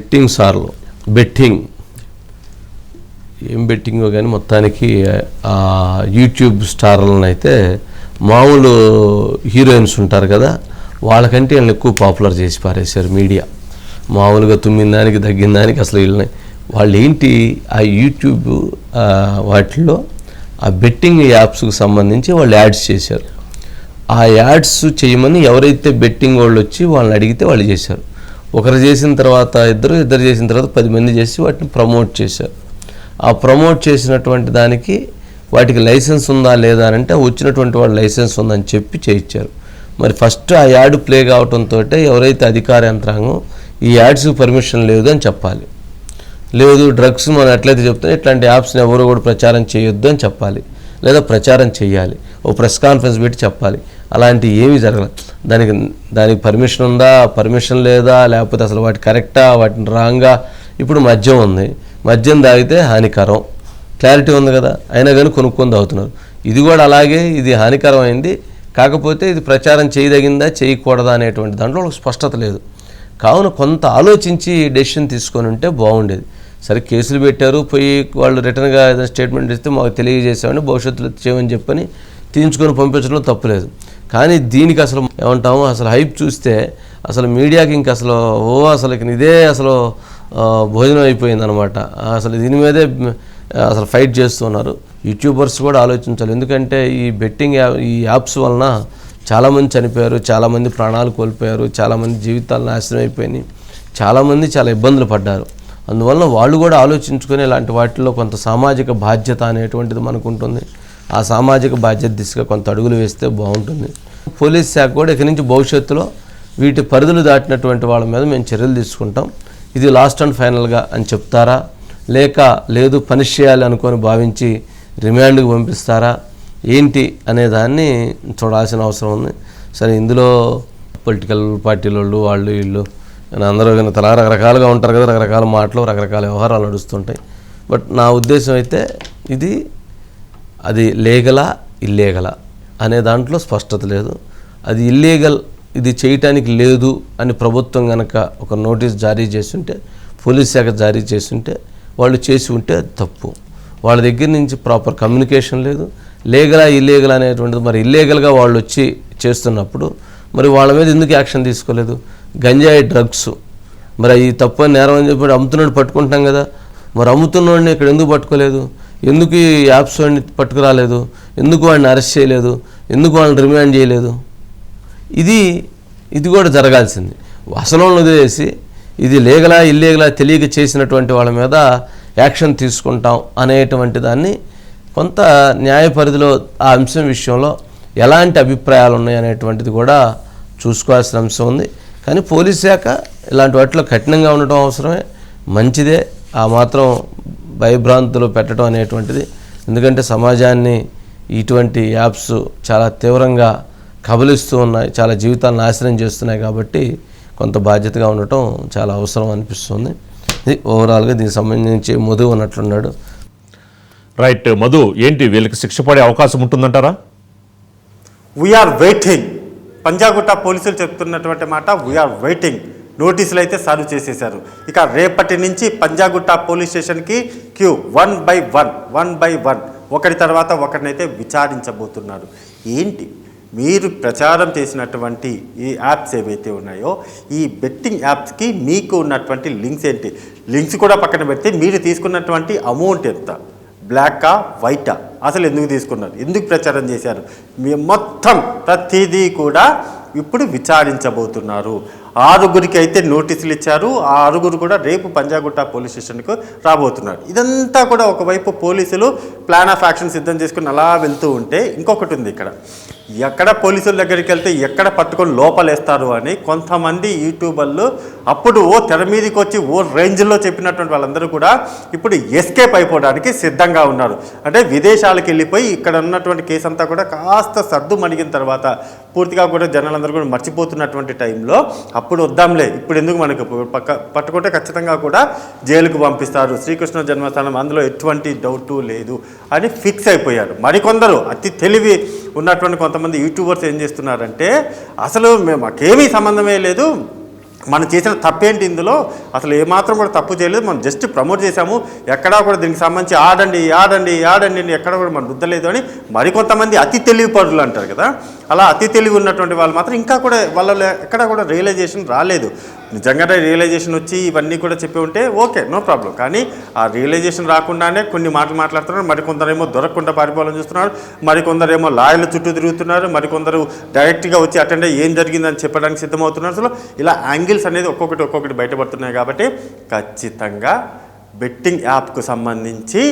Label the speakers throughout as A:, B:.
A: Betting సార్లు. Betting. ఏం బెట్టింగో కానీ మొత్తానికి ఆ యూట్యూబ్ స్టార్లను అయితే మామూలు హీరోయిన్స్ ఉంటారు కదా వాళ్ళకంటే వీళ్ళని ఎక్కువ పాపులర్ చేసి పారేశారు మీడియా. మామూలుగా తుమ్మిన దానికి తగ్గిన దానికి అసలు వీళ్ళని వాళ్ళు ఏంటి ఆ యూట్యూబ్ వాటిలో ఆ బెట్టింగ్ యాప్స్కి సంబంధించి వాళ్ళు యాడ్స్ చేశారు. ఆ యాడ్స్ చేయమని ఎవరైతే బెట్టింగ్ వాళ్ళు వచ్చి వాళ్ళని అడిగితే వాళ్ళు చేశారు. ఒకరు చేసిన తర్వాత ఇద్దరు ఇద్దరు చేసిన తర్వాత పది మంది చేసి వాటిని ప్రమోట్ చేశారు. ఆ ప్రమోట్ చేసినటువంటి దానికి వాటికి లైసెన్స్ ఉందా లేదా అని అంటే వచ్చినటువంటి వాడు లైసెన్స్ ఉందని చెప్పి చేయించారు. మరి ఫస్ట్ ఆ యాడ్ ప్లే కావడంతో ఎవరైతే అధికార యంత్రాంగం ఈ యాడ్స్కి పర్మిషన్ లేదు అని చెప్పాలి. లేదు డ్రగ్స్ మనం ఎట్లయితే చెప్తాం ఇట్లాంటి యాప్స్ని ఎవరు కూడా ప్రచారం చేయొద్దు అని చెప్పాలి. లేదా ప్రచారం చేయాలి ఓ ప్రెస్ కాన్ఫరెన్స్ పెట్టి చెప్పాలి. అలాంటి ఏమీ జరగలేదు దానికి దానికి పర్మిషన్ ఉందా? పర్మిషన్ లేదా? లేకపోతే అసలు వాటి కరెక్టా? వాటిని రాంగా? ఇప్పుడు మద్యం ఉంది. మద్యం తాగితే హానికరం. క్లారిటీ ఉంది కదా? అయినా కానీ కొనుక్కొని తాగుతున్నారు. ఇది కూడా అలాగే ఇది హానికరమైంది కాకపోతే ఇది ప్రచారం చేయదగిందా? చేయకూడదా? అనేటువంటి దాంట్లో ఒక స్పష్టత లేదు. కావున కొంత ఆలోచించి డెసిషన్ తీసుకొని ఉంటే బాగుండేది. సరే కేసులు పెట్టారు పోయి వాళ్ళు రిటర్న్గా ఏదైనా స్టేట్మెంట్ ఇస్తే మాకు తెలియజేసామని భవిష్యత్తులో చేయమని చెప్పని తీయించుకొని పంపించడం తప్పులేదు కానీ దీనికి అసలు ఏమంటాము అసలు హైప్ చూస్తే అసలు మీడియాకి ఇంక అసలు ఓ అసలు ఇదే అసలు భోజనం అయిపోయింది అనమాట అసలు దీని మీదే అసలు ఫైట్ చేస్తున్నారు. యూట్యూబర్స్ కూడా ఆలోచించాలి. ఎందుకంటే ఈ బెట్టింగ్ ఈ యాప్స్ వలన చాలామంది చనిపోయారు చాలామంది ప్రాణాలు కోల్పోయారు చాలామంది జీవితాలు నాశనం అయిపోయినాయి చాలామంది చాలా ఇబ్బందులు పడ్డారు. అందువల్ల వాళ్ళు కూడా ఆలోచించుకొని ఇలాంటి వాటిల్లో కొంత సామాజిక బాధ్యత అనేటువంటిది మనకు ఉంటుంది ఆ సామాజిక బాధ్యత దిశగా కొంత అడుగులు వేస్తే బాగుంటుంది. పోలీస్ శాఖ కూడా ఇక నుంచి భవిష్యత్తులో వీటి పరిధులు దాటినటువంటి వాళ్ళ మీద మేము చర్యలు తీసుకుంటాం. ఇది లాస్ట్ అండ్ ఫైనల్గా అని చెప్తారా? లేక లేదు పనిష్ చేయాలి అనుకొని భావించి రిమాండ్కి పంపిస్తారా? ఏంటి అనే దాన్ని చూడాల్సిన అవసరం ఉంది. సరే ఇందులో పొలిటికల్ పార్టీల వాళ్ళు వీళ్ళు కానీ అందరూ కానీ తలా రకరకాలుగా ఉంటారు కదా రకరకాల మాటలు రకరకాల వ్యవహారాలు నడుస్తుంటాయి. బట్ నా ఉద్దేశం అయితే ఇది అది లీగలా ఇల్లీగలా అనే దాంట్లో స్పష్టత లేదు. అది ఇల్లీగల్ ఇది చేయటానికి లేదు అని ప్రభుత్వం కనుక ఒక నోటీస్ జారీ చేస్తుంటే పోలీస్ శాఖ జారీ చేస్తుంటే వాళ్ళు చేసి ఉంటే అది తప్పు. వాళ్ళ దగ్గర నుంచి ప్రాపర్ కమ్యూనికేషన్ లేదు. లీగలా ఇల్లీగల్ అనేటువంటిది మరి ఇల్లీగల్గా వాళ్ళు వచ్చి చేస్తున్నప్పుడు మరి వాళ్ళ మీద ఎందుకు యాక్షన్ తీసుకోలేదు? గంజాయి డ్రగ్స్ మరి ఈ తప్పు నేరం అని చెప్పి అమ్ముతున్నాడు పట్టుకుంటాం కదా. మరి అమ్ముతున్నవాడిని ఇక్కడ ఎందుకు పట్టుకోలేదు? ఎందుకు ఈ యాప్స్ వాడిని పట్టుకురాలేదు? ఎందుకు వాడిని అరెస్ట్ చేయలేదు? ఎందుకు వాళ్ళని రిమాండ్ చేయలేదు? ఇది ఇది కూడా జరగాల్సింది. అసలు వదిలేసి ఇది లీగలా ఇల్లీగలా తెలియక చేసినటువంటి వాళ్ళ మీద యాక్షన్ తీసుకుంటాం అనేటువంటి దాన్ని కొంత న్యాయ పరిధిలో ఆ అంశం విషయంలో ఎలాంటి అభిప్రాయాలు ఉన్నాయి అనేటువంటిది కూడా చూసుకోవాల్సిన అంశం ఉంది. కానీ పోలీస్ శాఖ ఇలాంటి వాటిలో కఠినంగా ఉండటం అవసరమే. మంచిదే. ఆ మాత్రం భయభ్రాంతులు పెట్టడం అనేటువంటిది. ఎందుకంటే సమాజాన్ని ఇటువంటి యాప్స్ చాలా తీవ్రంగా కబలిస్తూ ఉన్నాయి. చాలా జీవితాలను నాశనం చేస్తున్నాయి కాబట్టి కొంత బాధ్యతగా ఉండటం చాలా అవసరం అనిపిస్తుంది. ఇది ఓవరాల్గా దీనికి సంబంధించి మధు ఉన్నట్లున్నాడు
B: రైట్. మధు ఏంటి వీళ్ళకి శిక్ష పడే అవకాశం ఉంటుందంటారా?
C: వీఆర్ వెయిటింగ్ పంజాగుట్ట పోలీసులు చెప్తున్నటువంటి మాట వీఆర్ వెయిటింగ్ నోటీసులు అయితే సాల్వ్ చేసేశారు. ఇక రేపటి నుంచి పంజాగుట్ట పోలీస్ స్టేషన్కి queue one by one one by one ఒకటి తర్వాత ఒకరినైతే విచారించబోతున్నారు. ఏంటి? మీరు ప్రచారం చేసినటువంటి ఈ యాప్స్ ఏవైతే ఉన్నాయో ఈ బెట్టింగ్ యాప్స్కి మీకు ఉన్నటువంటి లింక్స్ ఏంటి? లింక్స్ కూడా పక్కన పెడితే మీరు తీసుకున్నటువంటి అమౌంట్ ఎంత? బ్లాకా వైటా? అసలు ఎందుకు తీసుకున్నారు? ఎందుకు ప్రచారం చేశారు? మీ మొత్తం ప్రతిదీ కూడా ఇప్పుడు విచారించబోతున్నారు. ఆరుగురికి అయితే నోటీసులు ఇచ్చారు. ఆ ఆరుగురు కూడా రేపు పంజాగుట్ట పోలీస్ స్టేషన్కు రాబోతున్నారు. ఇదంతా కూడా ఒకవైపు పోలీసులు ప్లాన్ ఆఫ్ యాక్షన్ సిద్ధం చేసుకుని అలా వెళ్తూ ఉంటే ఇంకొకటి ఉంది ఇక్కడ. ఎక్కడ పోలీసుల దగ్గరికి వెళ్తే ఎక్కడ పట్టుకొని లోపలేస్తారు అని కొంతమంది యూట్యూబర్లు అప్పుడు ఓ తెర మీదకి వచ్చి ఓ రేంజ్లో చెప్పినటువంటి వాళ్ళందరూ కూడా ఇప్పుడు ఎస్కేప్ అయిపోవడానికి సిద్ధంగా ఉన్నారు. అంటే విదేశాలకు వెళ్ళిపోయి ఇక్కడ ఉన్నటువంటి కేసు అంతా కూడా కాస్త సర్దు మణిగిన తర్వాత పూర్తిగా కూడా జనాలందరూ కూడా మర్చిపోతున్నటువంటి టైంలో అప్పుడు వద్దాంలే. ఇప్పుడు ఎందుకు మనకు పక్క పట్టుకుంటే ఖచ్చితంగా కూడా జైలుకు పంపిస్తారు. శ్రీకృష్ణ జన్మస్థానం అందులో ఎటువంటి డౌటు లేదు అని ఫిక్స్ అయిపోయారు. మరికొందరు అతి తెలివి ఉన్నటువంటి కొంతమంది యూట్యూబర్స్ ఏం చేస్తున్నారంటే అసలు మేము మాకేమీ సంబంధమే లేదు. మనం చేసిన తప్పేంటి ఇందులో? అసలు ఏమాత్రం కూడా తప్పు చేయలేదు. మనం జస్ట్ ప్రమోట్ చేశాము. ఎక్కడా కూడా దీనికి సంబంధించి ఆడండి ఆడండి ఆడండి ఎక్కడ కూడా మనం రుద్దలేదు అని మరికొంతమంది అతి తెలివి పరులు అంటారు కదా. అలా అతి తెలివి ఉన్నటువంటి వాళ్ళు మాత్రం ఇంకా కూడా వాళ్ళ ఎక్కడ కూడా రియలైజేషన్ రాలేదు. నిజంగానే రియలైజేషన్ వచ్చి ఇవన్నీ కూడా చెప్పి ఉంటే ఓకే నో ప్రాబ్లం. కానీ ఆ రియలైజేషన్ రాకుండానే కొన్ని మాటలు మాట్లాడుతున్నారు. మరికొందరేమో దొరకకుండా పారిపోవాలని చూస్తున్నారు. మరికొందరేమో లాయర్ల చుట్టూ తిరుగుతున్నారు. మరికొందరు డైరెక్ట్గా వచ్చి అటెండ్ ఏం జరిగిందని చెప్పడానికి సిద్ధమవుతున్నారు. అసలు ఇలా యాంగిల్స్ అనేది ఒక్కొక్కటి ఒక్కొక్కటి బయటపడుతున్నాయి కాబట్టి ఖచ్చితంగా బెట్టింగ్ యాప్కు సంబంధించి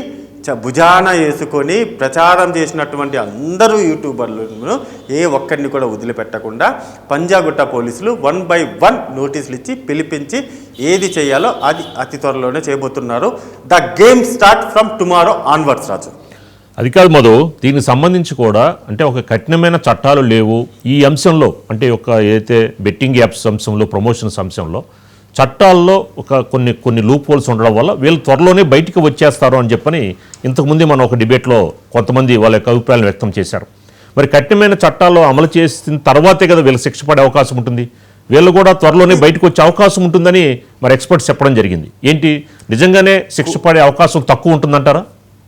C: భుజాన వేసుకొని ప్రచారం చేసినటువంటి అందరూ యూట్యూబర్లను ఏ ఒక్కరిని కూడా వదిలిపెట్టకుండా పంజాగుట్ట పోలీసులు వన్ బై వన్ నోటీసులు ఇచ్చి పిలిపించి ఏది చేయాలో అది అతి త్వరలోనే చేయబోతున్నారు. The game start from tomorrow onwards Raju.
B: అది కాదు మధు దీనికి సంబంధించి కూడా అంటే ఒక కఠినమైన చట్టాలు లేవు. ఈ అంశంలో అంటే ఒక ఏదైతే బెట్టింగ్ యాప్స్ అంశంలో ప్రమోషన్స్ అంశంలో చట్టాల్లో ఒక కొన్ని కొన్ని లూప్ హోల్స్ ఉండడం వల్ల వీళ్ళు త్వరలోనే బయటికి వచ్చేస్తారు అని చెప్పని ఇంతకుముందే మనం ఒక డిబేట్లో కొంతమంది వాళ్ళ యొక్క అభిప్రాయాలు వ్యక్తం చేశారు. మరి కఠినమైన చట్టాలు అమలు చేసిన తర్వాతే కదా వీళ్ళకి శిక్ష పడే అవకాశం ఉంటుంది. వీళ్ళు కూడా త్వరలోనే బయటకు వచ్చే అవకాశం ఉంటుందని మరి ఎక్స్పర్ట్స్ చెప్పడం జరిగింది. ఏంటి? నిజంగానే శిక్ష పడే అవకాశం తక్కువ ఉంటుందంటారా?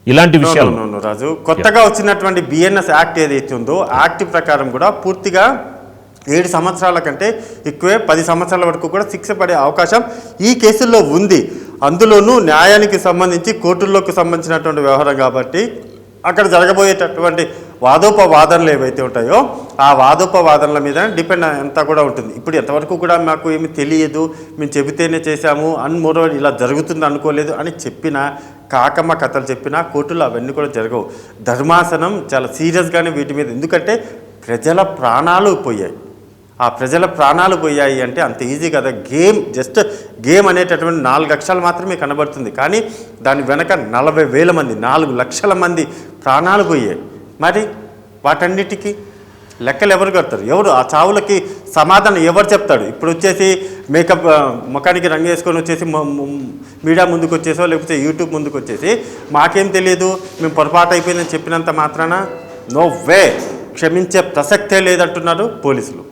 B: ఇలాంటి విషయాలు.
C: రాజు. కొత్తగా వచ్చినటువంటి బిఎన్ఎస్ యాక్ట్ ఏదైతే ఉందో యాక్ట్ ప్రకారం కూడా పూర్తిగా ఏడు సంవత్సరాల కంటే ఎక్కువే పది సంవత్సరాల వరకు కూడా శిక్ష పడే అవకాశం ఈ కేసుల్లో ఉంది. అందులోనూ న్యాయానికి సంబంధించి కోర్టుల్లోకి సంబంధించినటువంటి వ్యవహారం కాబట్టి అక్కడ జరగబోయేటటువంటి వాదోపవాదనలు ఏవైతే ఉంటాయో ఆ వాదోపవాదనల మీద డిపెండ్ అంతా కూడా ఉంటుంది. ఇప్పుడు ఎంతవరకు కూడా మాకు ఏమి తెలియదు మేము చెబితేనే చేశాము అన్ మోరోవర్ ఇలా జరుగుతుంది అనుకోలేదు అని చెప్పిన కాకమ్మ కథలు చెప్పినా కోర్టులు అవన్నీ కూడా జరగవు. ధర్మాసనం చాలా సీరియస్గానే వీటి మీద. ఎందుకంటే ప్రజల ప్రాణాలు పోయాయి. ఆ ప్రజల ప్రాణాలు పోయాయి అంటే అంత ఈజీ కదా. గేమ్ జస్ట్ గేమ్ అనేటటువంటి నాలుగు అక్షరాలు మాత్రమే కనబడుతుంది. కానీ దాని వెనక నలభై వేల మంది నాలుగు లక్షల మంది ప్రాణాలు పోయాయి. మరి వాటన్నిటికీ లెక్కలు ఎవరు కడతారు? ఎవరు? ఆ చావులకి సమాధానం ఎవరు చెప్తాడు? ఇప్పుడు వచ్చేసి మేకప్ ముఖానికి రంగు వేసుకొని వచ్చేసి మీడియా ముందుకు వచ్చేసో లేకపోతే యూట్యూబ్ ముందుకు వచ్చేసి మాకేం తెలియదు మేము పొరపాటు అయిపోయిందని చెప్పినంత మాత్రాన నో వే క్షమించే ప్రసక్తే లేదంటున్నారు పోలీసులు.